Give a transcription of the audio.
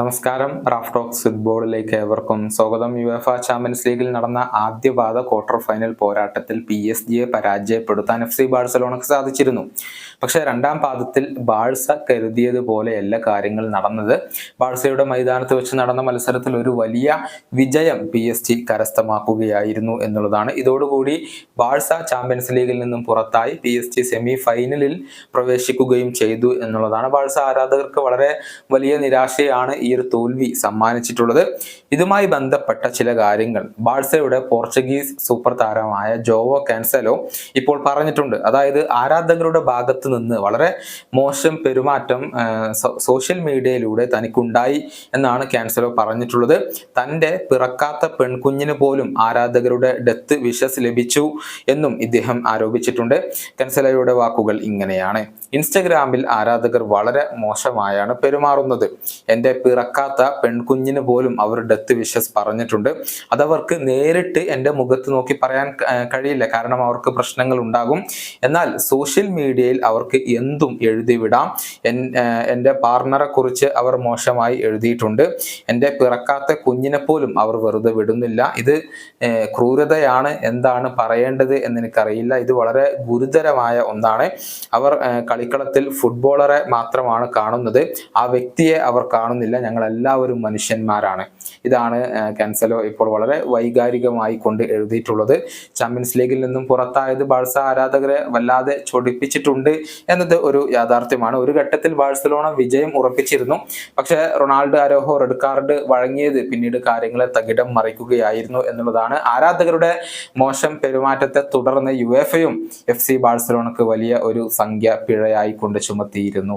നമസ്കാരം. Raf talks ഫുട്ബോളിലേക്ക് ഏവർക്കും സ്വാഗതം. യുഎഫ ചാമ്പ്യൻസ് ലീഗിൽ നടന്ന ആദ്യപാദ ക്വാർട്ടർ ഫൈനൽ പോരാട്ടത്തിൽ പി എസ് ജിയെ പരാജയപ്പെടുത്താൻ എഫ് സി ബാഴ്സലോണക്ക് സാധിച്ചിരുന്നു. പക്ഷേ രണ്ടാം പാദത്തിൽ ബാഴ്സ കരുതിയതുപോലെയല്ല കാര്യങ്ങൾ നടന്നത്. ബാഴ്സയുടെ മൈതാനത്ത് വെച്ച് നടന്ന മത്സരത്തിൽ ഒരു വലിയ വിജയം പി എസ് ജി കരസ്ഥമാക്കുകയായിരുന്നു എന്നുള്ളതാണ്. ഇതോടുകൂടി ബാഴ്സ ചാമ്പ്യൻസ് ലീഗിൽ നിന്നും പുറത്തായി പി എസ് ജി സെമി ഫൈനലിൽ പ്രവേശിക്കുകയും ചെയ്തു എന്നുള്ളതാണ്. ബാഴ്സ ആരാധകർക്ക് വളരെ വലിയ നിരാശയാണ് ഈ ഒരു തോൽവി സമ്മാനിച്ചിട്ടുള്ളത്. ഇതുമായി ബന്ധപ്പെട്ട ചില കാര്യങ്ങൾ. ബാഴ്സയുടെ പോർച്ചുഗീസ് സൂപ്പർ താരമായ ജോവോ കാൻസലോ ഇപ്പോൾ പറഞ്ഞിട്ടുണ്ട്. അതായത് ആരാധകരുടെ ഭാഗത്ത് നിന്ന് വളരെ മോശം പെരുമാറ്റം സോഷ്യൽ മീഡിയയിലൂടെ തനിക്കുണ്ടായി എന്നാണ് കാൻസലോ പറഞ്ഞിട്ടുള്ളത്. തന്റെ പിറക്കാത്ത പെൺകുഞ്ഞിന് പോലും ആരാധകരുടെ ഡെത്ത് വിഷസ് ലഭിച്ചു എന്നും ഇദ്ദേഹം ആരോപിച്ചിട്ടുണ്ട്. കാൻസലോയുടെ വാക്കുകൾ ഇങ്ങനെയാണ്. ഇൻസ്റ്റഗ്രാമിൽ ആരാധകർ വളരെ മോശമായാണ് പെരുമാറുന്നത്. എന്റെ പിറക്കാത്ത പെൺകുഞ്ഞിന് പോലും അവർ ഡെത്ത് വിഷസ് പറഞ്ഞിട്ടുണ്ട്. അതവർക്ക് നേരിട്ട് എന്റെ മുഖത്ത് നോക്കി പറയാൻ കഴിയില്ല. കാരണം അവർക്ക് പ്രശ്നങ്ങൾ ഉണ്ടാകും. എന്നാൽ സോഷ്യൽ മീഡിയയിൽ അവർക്ക് എന്തും എഴുതി വിടാം എൻ- എന്റെ പാർട്ണറെ കുറിച്ച് അവർ മോശമായി എഴുതിയിട്ടുണ്ട്. എന്റെ പിറക്കാത്ത കുഞ്ഞിനെ പോലും അവർ വെറുതെ വിടുന്നില്ല. ഇത് ക്രൂരതയാണ്. എന്താണ് പറയേണ്ടത് എന്ന് എനിക്കറിയില്ല ഇത് വളരെ ഗുരുതരമായ ഒന്നാണ്. അവർ കളിക്കളത്തിൽ ഫുട്ബോളറെ മാത്രമാണ് കാണുന്നത്. ആ വ്യക്തിയെ അവർ കാണുന്നില്ല. ഞങ്ങൾ എല്ലാവരും മനുഷ്യന്മാരാണ്. ഇതാണ് കാൻസലോ ഇപ്പോൾ വളരെ വൈകാരികമായി കൊണ്ട് എഴുതിയിട്ടുള്ളത്. ചാമ്പ്യൻസ് ലീഗിൽ നിന്നും പുറത്തായത് ബാഴ്സ ആരാധകരെ വല്ലാതെ ചൊടിപ്പിച്ചിട്ടുണ്ട് എന്നത് ഒരു യാഥാർത്ഥ്യമാണ്. ഒരു ഘട്ടത്തിൽ ബാഴ്സലോണ വിജയം ഉറപ്പിച്ചിരുന്നു. പക്ഷെ റൊണാൾഡോ അരോഹോ റെഡ് കാർഡ് വഴങ്ങിയത് പിന്നീട് കാര്യങ്ങളെ തകിടം മറിക്കുകയായിരുന്നു എന്നുള്ളതാണ്. ആരാധകരുടെ മോശം പെരുമാറ്റത്തെ തുടർന്ന് യു എഫ് എഫ് സി ബാഴ്സലോണക്ക് വലിയ ഒരു സംഖ്യ പിഴയായി കൊണ്ട് ചുമത്തിയിരുന്നു.